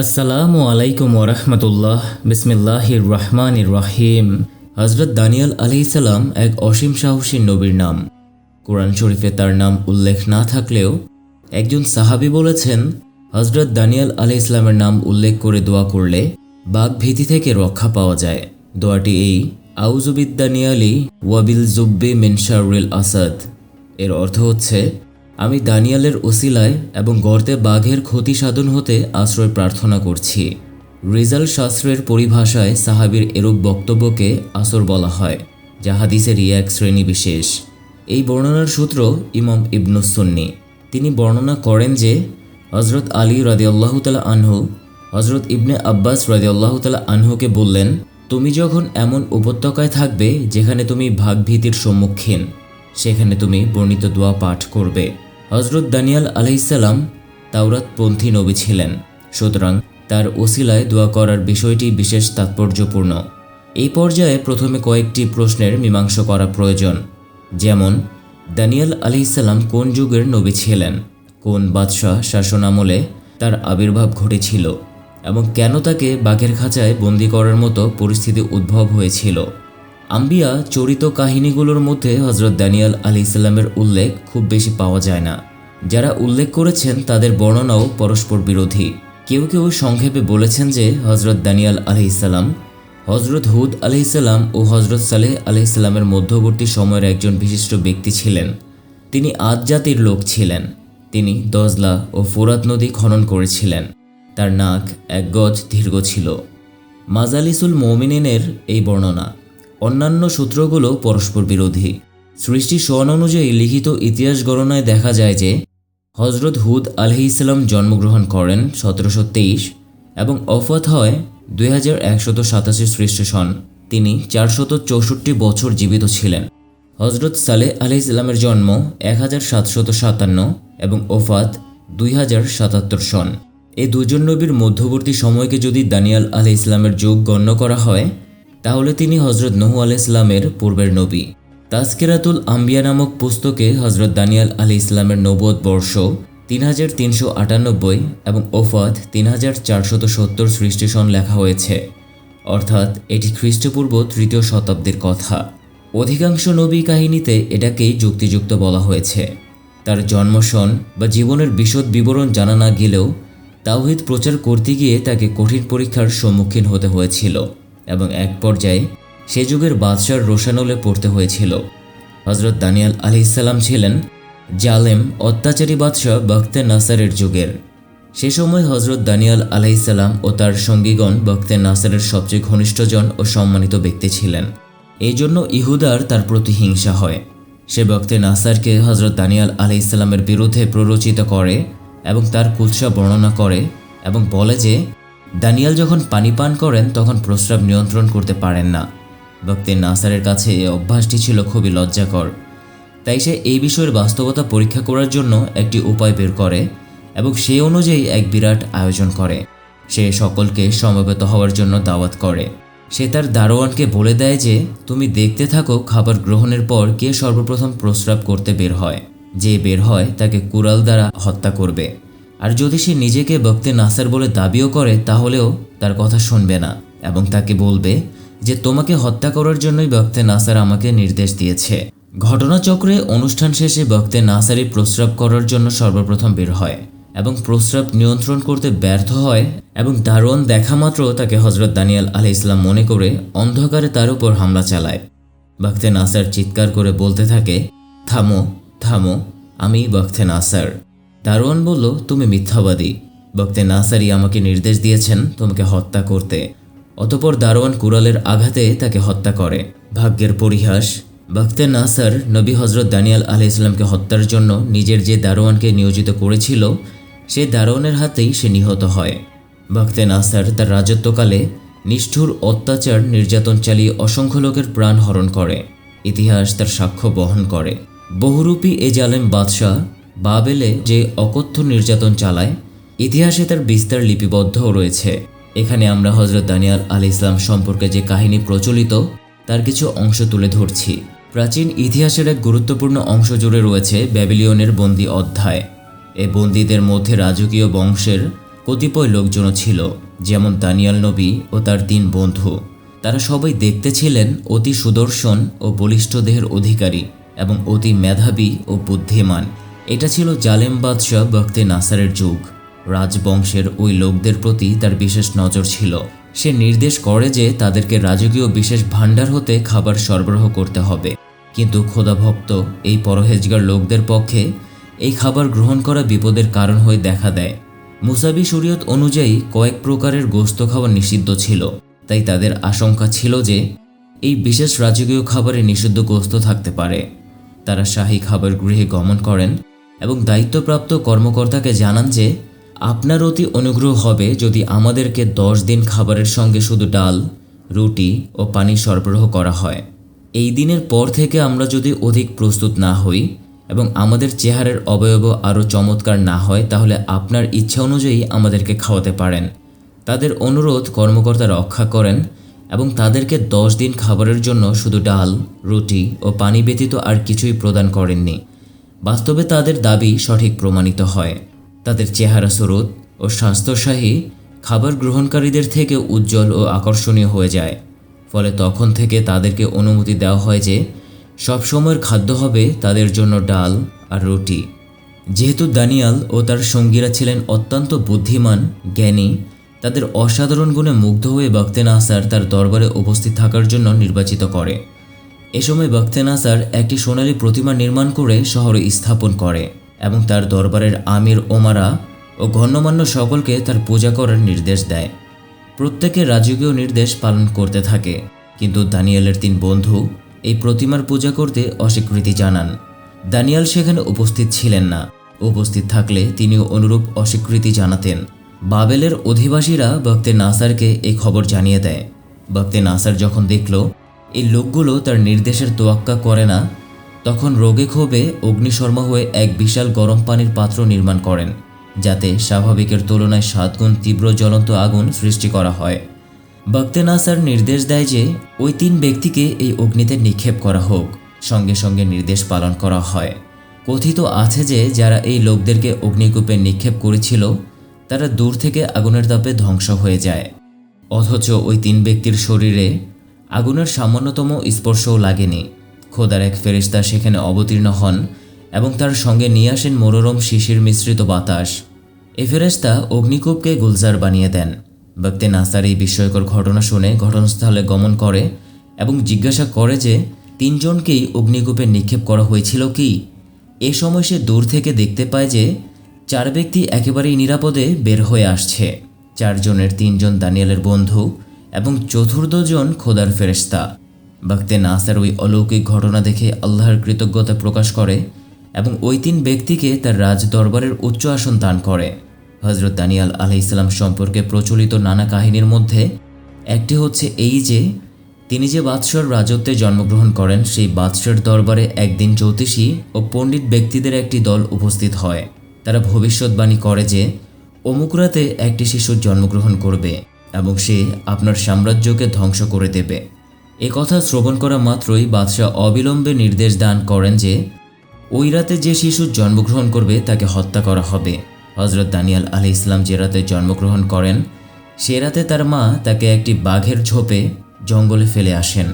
আসসালামু আলাইকুম ওরহমতুল্লাহ বিসমিল্লাহির রহমানির রাহিম। হজরত দানিয়াল আলাইসাল্লাম এক অসীম সাহসী নবীর নাম। কোরআন শরীফে তার নাম উল্লেখ না থাকলেও একজন সাহাবী বলেছেন হজরত দানিয়াল আলাই ইসলামের নাম উল্লেখ করে দোয়া করলে বাঘ ভীতি থেকে রক্ষা পাওয়া যায়। দোয়াটি এই আউজুবিদ্দানিয়ালি ওয়াবিল জুব্বে মিনশারুল আসাদ। এর অর্থ হচ্ছে আমি দানিয়ালের ওসিলায় এবং গর্তে বাঘের ক্ষতি সাধন হতে আশ্রয় প্রার্থনা করছি। রিজাল শাস্ত্রের পরিভাষায় সাহাবির এরূপ বক্তব্যকে আসর বলা হয়, যা হাদিসেরই এক শ্রেণি বিশেষ। এই বর্ণনার সূত্র ইমাম ইবনুসন্নি তিনি বর্ণনা করেন যে হজরত আলী রাদিয়াল্লাহ তালা আনহু হজরত ইবনে আব্বাস রাদিয়াল্লাহ তালা আনহুকে বললেন, তুমি যখন এমন উপত্যকায় থাকবে যেখানে তুমি ভাগভীতির সম্মুখীন, সেখানে তুমি বর্ণিত দোয়া পাঠ করবে। হজরত দানিয়াল আলাইসাল্লাম তাওরাতপন্থী নবী ছিলেন। সুতরাং তার ওসিলায় দোয়া করার বিষয়টি বিশেষ তাৎপর্যপূর্ণ। এই পর্যায়ে প্রথমে কয়েকটি প্রশ্নের মীমাংসা করা প্রয়োজন। যেমন, দানিয়াল আলাইসাল্লাম কোন যুগের নবী ছিলেন? কোন বাদশাহ শাসনামলে তার আবির্ভাব ঘটেছিল? এবং কেন তাকে বাঘের খাঁচায় বন্দি করার মতো পরিস্থিতি উদ্ভব হয়েছিল? আম্বিয়া চরিত কাহিনীগুলোর মধ্যে হজরত দানিয়াল আলি ইসলামের উল্লেখ খুব বেশি পাওয়া যায় না। যারা উল্লেখ করেছেন তাদের বর্ণনাও পরস্পর বিরোধী। কেউ কেউ সংক্ষেপে বলেছেন যে হজরত দানিয়াল আলি ইসলাম হজরত হুদ আলি ইসলাম ও হজরত সালেহ আলি ইসলামের মধ্যবর্তী সময়ের একজন বিশিষ্ট ব্যক্তি ছিলেন। তিনি আদ জাতির লোক ছিলেন। তিনি দজলা ও ফোরাত নদী খনন করেছিলেন। তার নাক এক গজ দীর্ঘ ছিল। মাজালিসুল মৌমিনিনের এই বর্ণনা। অন্যান্য সূত্রগুলো পরস্পর বিরোধী। সৃষ্টি সন অনুযায়ী লিখিত ইতিহাস গণনায় দেখা যায় যে, হজরত হুদ আলহি ইসলাম জন্মগ্রহণ করেন সতেরোশো তেইশ এবং অফাত হয় দুই হাজার একশত সাতাশি খ্রিস্ট সন। তিনি চারশত চৌষট্টি বছর জীবিত ছিলেন। হজরত সালেহ আলি ইসলামের জন্ম এক হাজার সাতশত সাতান্ন এবং ওফাত দুই হাজার সাতাত্তর সন। এই দুজন নবীর মধ্যবর্তী সময়কে যদি দানিয়াল আলি ইসলামের যুগ গণ্য করা হয় তাহলে তিনি হজরত নহু আলি ইসলামের পূর্বের নবী। তাস্কেরাতুল আম্বিয়া নামক পুস্তকে হজরত দানিয়াল আলি ইসলামের নবদ বর্ষ তিন হাজার তিনশো আটানব্বই এবং ওফাত তিন হাজার চারশত সত্তর সৃষ্টি সন লেখা হয়েছে। অর্থাৎ এটি খ্রিস্টপূর্ব তৃতীয় শতাব্দীর কথা। অধিকাংশ নবী কাহিনীতে এটাকেই যুক্তিযুক্ত বলা হয়েছে। তার জন্মসন বা জীবনের বিশদ বিবরণ জানা না গেলেও তাওহিদ প্রচার করতে গিয়ে তাকে কঠিন পরীক্ষার সম্মুখীন হতে হয়েছিল। এবং এক পর্যায়ে সে যুগের বাদশার রোশানলে পড়তে হয়েছিল। হজরত দানিয়াল আলি ইসাল্লাম ছিলেন জালেম, অত্যাচারী বাদশাহ বখতে নাসারের যুগের। সে সময় হজরত দানিয়াল আলাইসাল্লাম ও তার সঙ্গীগণ বখতে নাসারের সবচেয়ে ঘনিষ্ঠজন ও সম্মানিত ব্যক্তি ছিলেন। এই জন্য ইহুদার তার প্রতি হিংসা হয়। সে বক্তে নাসারকে হজরত দানিয়াল আলাইসাল্লামের বিরুদ্ধে প্ররোচিত করে এবং তার কুৎসা বর্ণনা করে এবং বলে যে দানিয়াল যখন পানি পান করেন, তখন প্রস্রাব নিয়ন্ত্রণ করতে পারেন না। বক্তে নাসারের কাছে এই অভ্যাসটি ছিল খুবই লজ্জাকর। তাই সে এই বিষয়ের বাস্তবতা পরীক্ষা করার জন্য একটি উপায় বের করে এবং সেই অনুযায়ী এক বিরাট আয়োজন করে। সে সকলকে সমবেত হওয়ার জন্য দাওয়াত করে। সে তার দারোয়ানকে বলে দেয় যে, তুমি দেখতে থাকো খাবার গ্রহণের পর কে সর্বপ্রথম প্রস্রাব করতে বের হয়। যে বের হয় তাকে কুড়াল দ্বারা হত্যা করবে। আর যদি সে নিজেকে বক্তে নাসার বলে দাবিও করে, তাহলেও তার কথা শুনবে না এবং তাকে বলবে যে, তোমাকে হত্যা করার জন্যই বক্তে নাসার আমাকে নির্দেশ দিয়েছে। ঘটনাচক্রে অনুষ্ঠান শেষে বক্তে নাসারি প্রস্রাব করার জন্য সর্বপ্রথম বের হয় এবং প্রস্রাব নিয়ন্ত্রণ করতে ব্যর্থ হয় এবং দারোয়ান দেখা মাত্র তাকে হজরত দানিয়াল আলি ইসলাম মনে করে অন্ধকারে তার উপর হামলা চালায়। বক্তে নাসার চিৎকার করে বলতে থাকে, থামো থামো, আমি বক্তে নাসার। দারোয়ান বলল, তুমি মিথ্যাবাদী। বক্তে নাসারি আমাকে নির্দেশ দিয়েছেন তোমাকে হত্যা করতে। অতপর দারোয়ান কুরালের আঘাতে তাকে হত্যা করে। ভাগ্যের পরিহাস বক্তে নাসার নবী হজরত দানিয়াল আলি ইসলামকে হত্যার জন্য নিজের যে দারোয়ানকে নিয়োজিত করেছিল, সে দারোয়ানের হাতেই সে নিহত হয়। বক্তে নাসার তার রাজত্বকালে নিষ্ঠুর অত্যাচার নির্যাতন চালিয়ে অসংখ্য লোকের প্রাণ হরণ করে। ইতিহাস তার সাক্ষ্য বহন করে। বহুরূপী এ জালেম বাদশাহ বাবেলে যে অকথ্য নির্যাতন চালায়, ইতিহাসে তার বিস্তার লিপিবদ্ধও রয়েছে। এখানে আমরা হজরত দানিয়াল আলী ইসলাম সম্পর্কে যে কাহিনী প্রচলিত, তার কিছু অংশ তুলে ধরছি। প্রাচীন ইতিহাসের এক গুরুত্বপূর্ণ অংশ জুড়ে রয়েছে ব্যাবিলিয়নের বন্দি অধ্যায়। এ বন্দীদের মধ্যে রাজকীয় বংশের কতিপয় লোকজনও ছিল, যেমন দানিয়াল নবী ও তার তিন বন্ধু। তারা সবাই দেখতে ছিলেন অতি সুদর্শন ও বলিষ্ঠ দেহের অধিকারী এবং অতি মেধাবী ও বুদ্ধিমান। এটা ছিল জালেম বাদশাহ বক্তে নাসারের যুগ। রাজবংশের ওই লোকদের প্রতি তার বিশেষ নজর ছিল। সে নির্দেশ করে যে তাদেরকে রাজকীয় বিশেষ ভাণ্ডার হতে খাবার সরবরাহ করতে হবে। কিন্তু খোদাভক্ত এই পরহেজগার লোকদের পক্ষে এই খাবার গ্রহণ করা বিপদের কারণ হয়ে দেখা দেয়। মুসাবি শরীয়ত অনুযায়ী কয়েক প্রকারের গোস্ত খাওয়া নিষিদ্ধ ছিল। তাই তাদের আশঙ্কা ছিল যে এই বিশেষ রাজকীয় খাবারে নিষিদ্ধ গোস্ত থাকতে পারে। তারা শাহী খাবার গৃহে গমন করেন এবং দায়িত্বপ্রাপ্ত কর্মকর্তাকে জানান যে, আপনার অতি অনুগ্রহ হবে যদি আমাদেরকে দশ দিন খাবারের সঙ্গে শুধু ডাল, রুটি ও পানি সরবরাহ করা হয়। এই দিনের পর থেকে আমরা যদি অধিক প্রস্তুত না হই এবং আমাদের চেহারার অবয়ব আরও চমৎকার না হয়, তাহলে আপনার ইচ্ছা অনুযায়ী আমাদেরকে খাওয়াতে পারেন। তাদের অনুরোধ কর্মকর্তা রক্ষা করেন এবং তাদেরকে দশ দিন খাবারের জন্য শুধু ডাল, রুটি ও পানি ব্যতীত আর কিছুই প্রদান করেননি। বাস্তবে তাদের দাবি সঠিক প্রমাণিত হয়। তাদের চেহারা স্রোত ও স্বাস্থ্যশাহী খাবার গ্রহণকারীদের থেকে উজ্জ্বল ও আকর্ষণীয় হয়ে যায়। ফলে তখন থেকে তাদেরকে অনুমতি দেওয়া হয় যে সব সময়ের খাদ্য হবে তাদের জন্য ডাল আর রুটি। যেহেতু দানিয়াল ও তার সঙ্গীরা ছিলেন অত্যন্ত বুদ্ধিমান, জ্ঞানী, তাদের অসাধারণ গুণে মুগ্ধ হয়ে বক্তে নাসার তার দরবারে উপস্থিত থাকার জন্য নির্বাচিত করে। এ সময় বক্তে নাসার একটি সোনালী প্রতিমা নির্মাণ করে শহরে স্থাপন করে এবং তার দরবারের আমির ওমারা ও গণ্যমান্য সকলকে তার পূজা করার নির্দেশ দেয়। প্রত্যেকে রাজকীয় নির্দেশ পালন করতে থাকে। কিন্তু দানিয়ালের তিন বন্ধু এই প্রতিমার পূজা করতে অস্বীকৃতি জানান। দানিয়াল সেখানে উপস্থিত ছিলেন না। উপস্থিত থাকলে তিনিও অনুরূপ অস্বীকৃতি জানাতেন। বাবেলের অধিবাসীরা বক্তে নাসারকে এই খবর জানিয়ে দেয়। বক্তে নাসার যখন দেখল এই লোকগুলো তার নির্দেশের তোয়াক্কা করে না। তখন রোগে ক্ষোভে অগ্নিশর্মা হয়ে এক বিশাল গরম পানির পাত্র নির্মাণ করেন, যাতে স্বাভাবিকের তুলনায় সাতগুণ তীব্র জ্বলন্ত আগুন সৃষ্টি করা হয়। বক্তে নাসার নির্দেশ দেয় যে, ওই তিন ব্যক্তিকে এই অগ্নিতে নিক্ষেপ করা হোক। সঙ্গে সঙ্গে নির্দেশ পালন করা হয়। কথিত আছে যে, যারা এই লোকদেরকে অগ্নিকূপে নিক্ষেপ করেছিল, তারা দূর থেকে আগুনের তাপে ধ্বংস হয়ে যায়। অথচ ওই তিন ব্যক্তির শরীরে আগুনের সামান্যতম স্পর্শও লাগেনি। খোদার এক ফেরিস্তা সেখানে অবতীর্ণ হন এবং তার সঙ্গে নিয়ে আসেন মনোরম শিশির মিশ্রিত বাতাস। এ ফেরেস্তা অগ্নিকূপকে গুলজার বানিয়ে দেন। ব্যক্তি নাসার এই বিস্ময়কর ঘটনা শুনে ঘটনাস্থলে গমন করে এবং জিজ্ঞাসা করে যে, তিনজনকেই অগ্নিকূপে নিক্ষেপ করা হয়েছিল কি? এ সময় সে দূর থেকে দেখতে পায় যে, চার ব্যক্তি একেবারেই নিরাপদে বের হয়ে আসছে। চারজনের তিনজন দানিয়ালের বন্ধু এবং চতুর্দজন খোদার ফেরেস্তা বাক্তে নাসার ওই অলৌকিক ঘটনা দেখে আল্লাহর কৃতজ্ঞতা প্রকাশ করে এবং ওই তিন ব্যক্তিকে তার রাজ দরবারের উচ্চ আসন দান করে। হজরত দানিয়াল আলাহ ইসলাম সম্পর্কে প্রচলিত নানা কাহিনীর মধ্যে একটি হচ্ছে এই যে, তিনি যে বাদশার রাজত্বে জন্মগ্রহণ করেন, সেই বাদশার দরবারে একদিন জ্যোতিষী ও পণ্ডিত ব্যক্তিদের একটি দল উপস্থিত হয়। তারা ভবিষ্যৎবাণী করে যে, অমুক রাতে একটি শিশুর জন্মগ্রহণ করবে। এবং সে আপনার সাম্রাজ্যকে ধ্বংস করে দেবে। এ কথা শ্রবণ করা মাত্রই বাদশাহ অবিলম্বে নির্দেশ দান করেন যে, ওই রাতে যে শিশু জন্মগ্রহণ করবে তাকে হত্যা করা হবে। হজরত দানিয়াল আলি ইসলাম যে রাতে জন্মগ্রহণ করেন, সে রাতে তার মা তাকে একটি বাঘের ঝোপে জঙ্গলে ফেলে আসেন।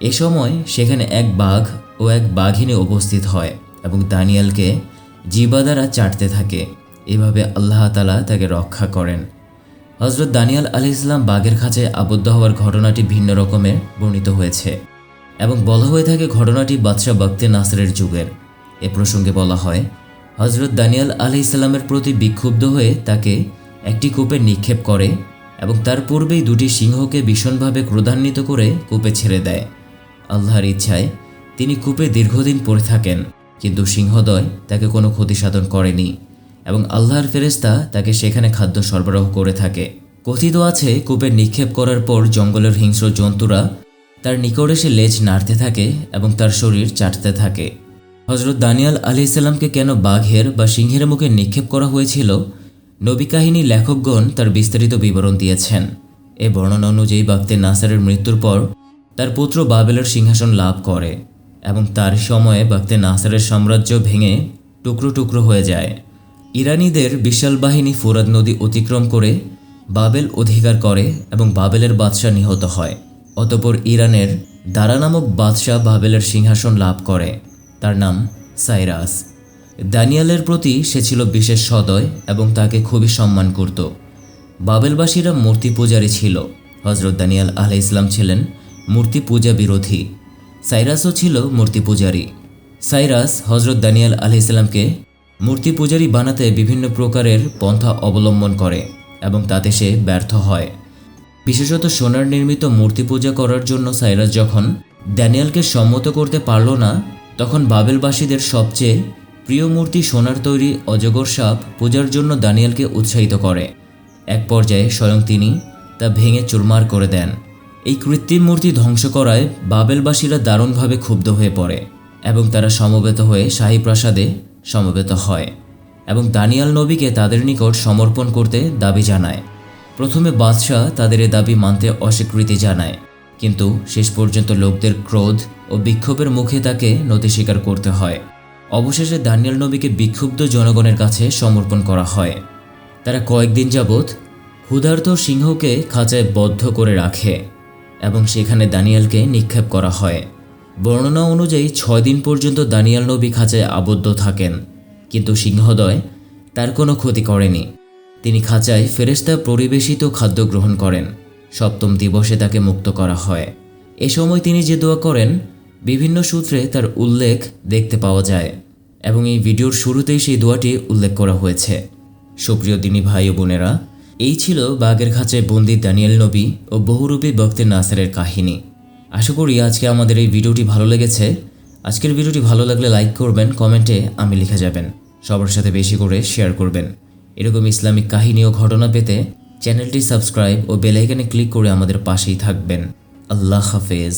এ সময় সেখানে এক বাঘ ও এক বাঘিনী উপস্থিত হয় এবং দানিয়ালকে জিবা দ্বারা চাটতে থাকে। এভাবে আল্লাহ তালা তাকে রক্ষা করেন। হজরত দানিয়াল আলি ইসলাম বাঘের খাঁচায় আবদ্ধ হওয়ার ঘটনাটি ভিন্ন রকমের বর্ণিত হয়েছে এবং বলা হয়ে থাকে ঘটনাটি বাদশাহ বক্তে নাসরের যুগের। এ প্রসঙ্গে বলা হয় হজরত দানিয়াল আলি ইসলামের প্রতি বিক্ষুব্ধ হয়ে তাকে একটি কূপে নিক্ষেপ করে এবং তার পূর্বেই দুটি সিংহকে ভীষণভাবে ক্রোধান্বিত করে কূপে ছেড়ে দেয়। আল্লাহর ইচ্ছায় তিনি কূপে দীর্ঘদিন পড়ে থাকেন, কিন্তু সিংহদয় তাকে কোনো ক্ষতি সাধন করেনি। এবং আল্লাহর ফেরেস্তা তাকে সেখানে খাদ্য সরবরাহ করে থাকে। কথিত আছে, কূপে নিক্ষেপ করার পর জঙ্গলের হিংস্র জন্তুরা তার নিকট এসে লেজ নাড়তে থাকে এবং তার শরীর চাটতে থাকে। হজরত দানিয়াল আলি ইসলামকে কেন বাঘের বা সিংহের মুখে নিক্ষেপ করা হয়েছিল? নবী কাহিনী লেখকগণ তার বিস্তারিত বিবরণ দিয়েছেন। এ বর্ণনা অনুযায়ী বাগতে নাসারের মৃত্যুর পর তার পুত্র বাবেলের সিংহাসন লাভ করে এবং তার সময়ে বাগতে নাসারের সাম্রাজ্য ভেঙে টুকরো টুকরো হয়ে যায়। ইরানিদের বিশাল বাহিনী ফুরাদ নদী অতিক্রম করে বাবেল অধিকার করে এবং বাবেলের বাদশাহ নিহত হয়। অতপর ইরানের দারা নামক বাদশাহ বাবেলের সিংহাসন লাভ করে। তার নাম সাইরাস। দানিয়ালের প্রতি সে ছিল বিশেষ সদয় এবং তাকে খুবই সম্মান করত। বাবেলবাসীরা মূর্তি পূজারী ছিল। হজরত দানিয়াল আলাহ ইসলাম ছিলেন মূর্তি পূজা বিরোধী। সাইরাসও ছিল মূর্তি পূজারী। সাইরাস হজরত দানিয়াল আলাহ ইসলামকে মূর্তি পূজারী বানাতে বিভিন্ন প্রকারের পন্থা অবলম্বন করে এবং তাতে সে ব্যর্থ হয়। বিশেষত সোনার নির্মিত মূর্তি পূজা করার জন্য সাইরাস যখন ড্যানিয়েলকে সম্মত করতে পারল না, তখন বাবেলবাসীদের সবচেয়ে প্রিয় মূর্তি সোনার তৈরি অজগর সাপ পূজার জন্য দানিয়েলকে উৎসাহিত করে। এক পর্যায়ে স্বয়ং তিনি তা ভেঙে চুরমার করে দেন। এই কৃত্রিম মূর্তি ধ্বংস করায় বাবেলবাসীরা দারুণভাবে ক্ষুব্ধ হয়ে পড়ে এবং তারা সমবেত হয়ে শাহী প্রাসাদে সমবেত হয় এবং দানিয়াল নবীকে তাদের নিকট সমর্পণ করতে দাবি জানায়। প্রথমে বাদশাহ তাদের এ দাবি মানতে অস্বীকৃতি জানায়, কিন্তু শেষ পর্যন্ত লোকদের ক্রোধ ও বিক্ষোভের মুখে তাকে নতি স্বীকার করতে হয়। অবশেষে দানিয়াল নবীকে বিক্ষুব্ধ জনগণের কাছে সমর্পণ করা হয়। তারা কয়েকদিন যাবৎ ক্ষুধার্ত সিংহকে খাঁচায় বদ্ধ করে রাখে এবং সেখানে দানিয়ালকে নিক্ষেপ করা হয়। বর্ণনা অনুযায়ী ছয় দিন পর্যন্ত দানিয়াল নবী খাঁচায় আবদ্ধ থাকেন, কিন্তু সিংহদয় তার কোনো ক্ষতি করেনি। তিনি খাঁচায় ফেরেস্তা পরিবেশিত খাদ্য গ্রহণ করেন। সপ্তম দিবসে তাকে মুক্ত করা হয়। এ সময় তিনি যে দোয়া করেন, বিভিন্ন সূত্রে তার উল্লেখ দেখতে পাওয়া যায় এবং এই ভিডিওর শুরুতেই সেই দোয়াটি উল্লেখ করা হয়েছে। সুপ্রিয় দিনী ভাই ও বোনেরা, এই ছিল বাঘের খাঁচায় বন্দি দানিয়েল নবী ও বহুরূপী বক্তের নাসারের কাহিনী। আশা করি আজকে আমাদের এই ভিডিওটি ভালো লেগেছে। আজকের ভিডিওটি ভালো লাগলে লাইক করবেন, কমেন্টে আমি লিখে যাবেন। সবার সাথে বেশি করে শেয়ার করবেন। এরকম ইসলামিক কাহিনী ও ঘটনা পেতে চ্যানেলটি সাবস্ক্রাইব ও বেলাইকানে ক্লিক করে আমাদের পাশেই থাকবেন। আল্লাহ হাফেজ।